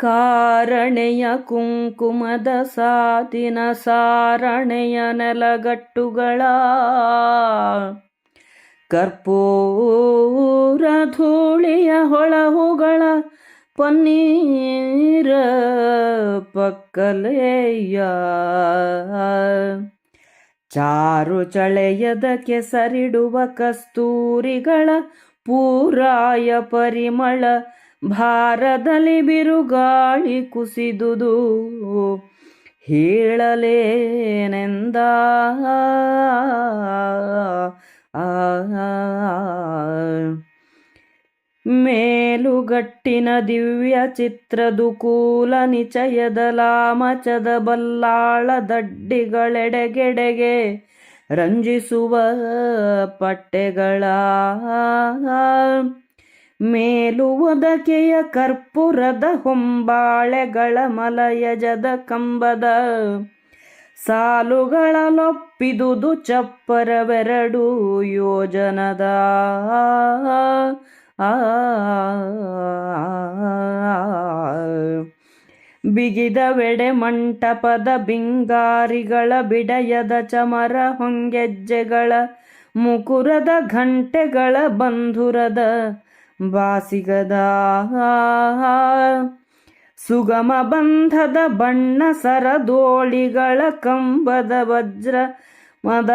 ಕಾರಣೆಯ ಕುಂಕುಮದ ಸಾತಿನ ಸಾರಣೆಯ ನೆಲಗಟ್ಟುಗಳ. ಕರ್ಪೂರ ಧೂಳಿಯ ಹೊಳಹುಗಳ ಪನ್ನೀರ ಪಕ್ಕಲೆಯ. ಚಾರು ಚಳೆಯದ ಕೆಸರಿಡುವ ಕಸ್ತೂರಿಗಳ ಪೂರಾಯ ಪರಿಮಳ ಭಾರದಲ್ಲಿ ಬಿರುಗಾಳಿ ಕುಸಿದುದು ಹೇಳಲೇನೆಂದ ಮೇಲುಗಟ್ಟಿನ ದಿವ್ಯ ಚಿತ್ರದು ಕೂಲ ನಿಚಯದ ಲಾಮಚದ ಬಲ್ಲಾಳ ದಡ್ಡಿಗಳೆಡೆಗೆಡೆಗೆ ರಂಜಿಸುವ ಪಟ್ಟೆಗಳ ಮೇಲು ಒದಕೆಯ ಕರ್ಪೂರದ ಹೊಂಬಾಳೆಗಳ ಮಲಯಜದ ಕಂಬದ. ಸಾಲುಗಳಲೊಪ್ಪಿದುದು ಚಪ್ಪರವೆರಡು ಯೋಜನದ. ಬಿಗಿದ ವೆಡೆ ಮಂಟಪದ ಬಿಂಗಾರಿಗಳ ಬಿಡಯದ ಚಮರ ಹೊಂಗೆಜ್ಜೆಗಳ ಮುಕುರದ ಘಂಟೆಗಳ ಬಂಧುರದ ಬಾಸಿಗದ ಸುಗಮ ಬಂಧದ ಬಣ್ಣ ಸರದೋಳಿಗಳ ಕಂಬದ ವಜ್ರ ಮದ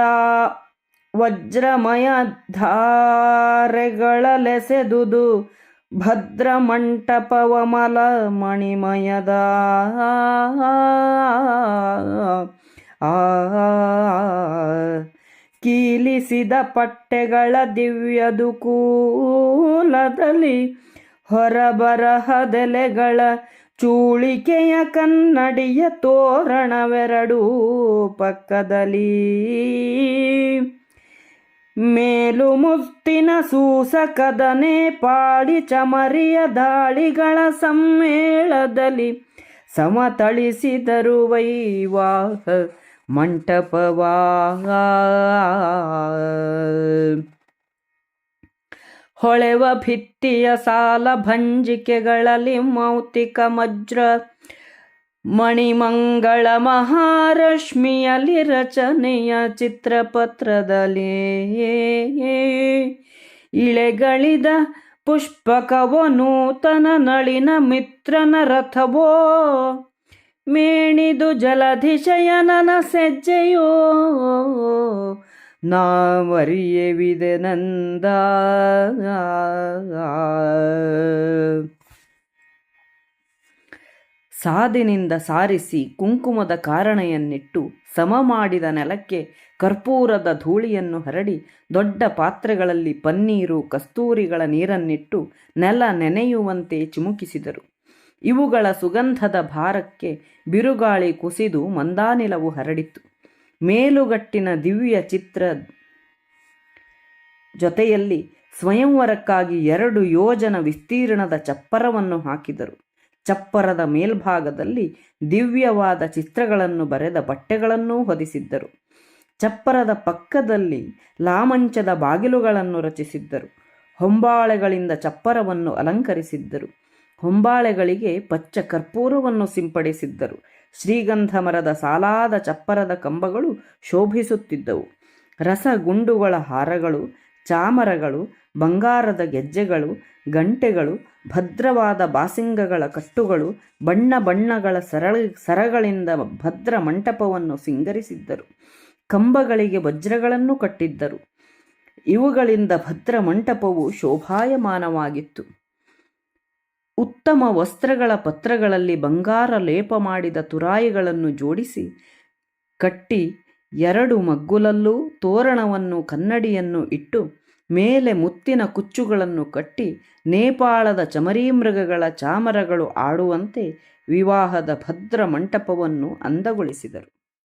ವಜ್ರಮಯ ಧಾರೆಗಳಲೆಸೆದುದು ಭದ್ರ ಮಂಟಪವಮಲ ಮಣಿಮಯದ ಆ ಕೀಲಿಸಿದ ಪಟ್ಟೆಗಳ ದಿವ್ಯದು ಕೂಲದಲ್ಲಿ ಹೊರಬರಹದೆಲೆಗಳ ಚೂಳಿಕೆಯ ಕನ್ನಡಿಯ ತೋರಣವೆರಡೂ ಪಕ್ಕದಲ್ಲಿ. ಮೇಲು ಮುಸ್ತಿನ ಸೂಸಕದನೆ ಪಾಡಿ ಚಮರಿಯ ದಾಳಿಗಳ ಸಮ್ಮೇಳದಲ್ಲಿ ಸಮತಳಿಸಿದರು ವೈವಾಹ ಮಂಟಪವಾ ಹೊಳೆವ ಭಿತ್ತಿಯ ಸಾಲ ಭಂಜಿಕೆಗಳಲ್ಲಿ ಮೌತಿಕ ಮಜ್ರ. ಮಣಿಮಂಗಳ ಮಹಾರಶ್ಮಿಯಲ್ಲಿ ರಚನೆಯ ಚಿತ್ರಪತ್ರದಲ್ಲಿ. ಇಳೆಗಳಿದ ಪುಷ್ಪಕವೋ ನೂತನ ನಳಿನ ಮಿತ್ರನ ರಥವೋ. ಮೇಣಿದು ಜಲಧಿಶಯನನ ಸೆಜ್ಜೆಯೋ. ನಾವರಿಯವಿದೆ ನಂದ. ಸಾದಿನಿಂದ ಸಾರಿಸಿ ಕುಂಕುಮದ ಕಾರಣೆಯನ್ನಿಟ್ಟು ಸಮ ಮಾಡಿದ ನೆಲಕ್ಕೆ ಕರ್ಪೂರದ ಧೂಳಿಯನ್ನು ಹರಡಿ ದೊಡ್ಡ ಪಾತ್ರೆಗಳಲ್ಲಿ ಪನ್ನೀರು, ಕಸ್ತೂರಿಗಳ ನೀರನ್ನಿಟ್ಟು ನೆಲ ನೆನೆಯುವಂತೆ ಚಿಮುಕಿಸಿದರು. ಇವುಗಳ ಸುಗಂಧದ ಭಾರಕ್ಕೆ ಬಿರುಗಾಳಿ ಕುಸಿದು ಮಂದಾನಿಲವು ಹರಡಿತು. ಮೇಲುಗಟ್ಟಿನ ದಿವ್ಯ ಚಿತ್ರ ಜೊತೆಯಲ್ಲಿ ಸ್ವಯಂವರಕ್ಕಾಗಿ ಎರಡು ಯೋಜನ ವಿಸ್ತೀರ್ಣದ ಚಪ್ಪರವನ್ನು ಹಾಕಿದರು. ಚಪ್ಪರದ ಮೇಲ್ಭಾಗದಲ್ಲಿ ದಿವ್ಯವಾದ ಚಿತ್ರಗಳನ್ನು ಬರೆದ ಬಟ್ಟೆಗಳನ್ನೂ ಹೊದಿಸಿದ್ದರು. ಚಪ್ಪರದ ಪಕ್ಕದಲ್ಲಿ ಲಾಮಂಚದ ಬಾಗಿಲುಗಳನ್ನು ರಚಿಸಿದ್ದರು. ಹೊಂಬಾಳೆಗಳಿಂದ ಚಪ್ಪರವನ್ನು ಅಲಂಕರಿಸಿದ್ದರು. ಹೊಂಬಾಳೆಗಳಿಗೆ ಪಚ್ಚ ಕರ್ಪೂರವನ್ನು ಸಿಂಪಡಿಸಿದ್ದರು. ಶ್ರೀಗಂಧ ಮರದ ಸಾಲಾದ ಚಪ್ಪರದ ಕಂಬಗಳು ಶೋಭಿಸುತ್ತಿದ್ದವು. ರಸ ಗುಂಡುಗಳ ಹಾರಗಳು, ಚಾಮರಗಳು, ಬಂಗಾರದ ಗೆಜ್ಜೆಗಳು, ಗಂಟೆಗಳು, ಭದ್ರವಾದ ಬಾಸಿಂಗಗಳ ಕಟ್ಟುಗಳು, ಬಣ್ಣ ಬಣ್ಣಗಳ ಸರಳ ಸರಗಳಿಂದ ಭದ್ರ ಮಂಟಪವನ್ನು ಸಿಂಗರಿಸಿದ್ದರು. ಕಂಬಗಳಿಗೆ ವಜ್ರಗಳನ್ನು ಕಟ್ಟಿದ್ದರು. ಇವುಗಳಿಂದ ಭದ್ರ ಮಂಟಪವು ಶೋಭಾಯಮಾನವಾಗಿತ್ತು. ಉತ್ತಮ ವಸ್ತ್ರಗಳ ಪತ್ರಗಳಲ್ಲಿ ಬಂಗಾರ ಲೇಪ ಮಾಡಿದ ತುರಾಯಿಗಳನ್ನು ಜೋಡಿಸಿ ಕಟ್ಟಿ ಎರಡು ಮಗ್ಗುಲಲ್ಲೂ ತೋರಣವನ್ನು ಕನ್ನಡಿಯನ್ನು ಇಟ್ಟು ಮೇಲೆ ಮುತ್ತಿನ ಕುಚ್ಚುಗಳನ್ನು ಕಟ್ಟಿ ನೇಪಾಳದ ಚಮರೀಮೃಗಗಳ ಚಾಮರಗಳು ಆಡುವಂತೆ ವಿವಾಹದ ಭದ್ರ ಮಂಟಪವನ್ನು ಅಂದಗೊಳಿಸಿದರು.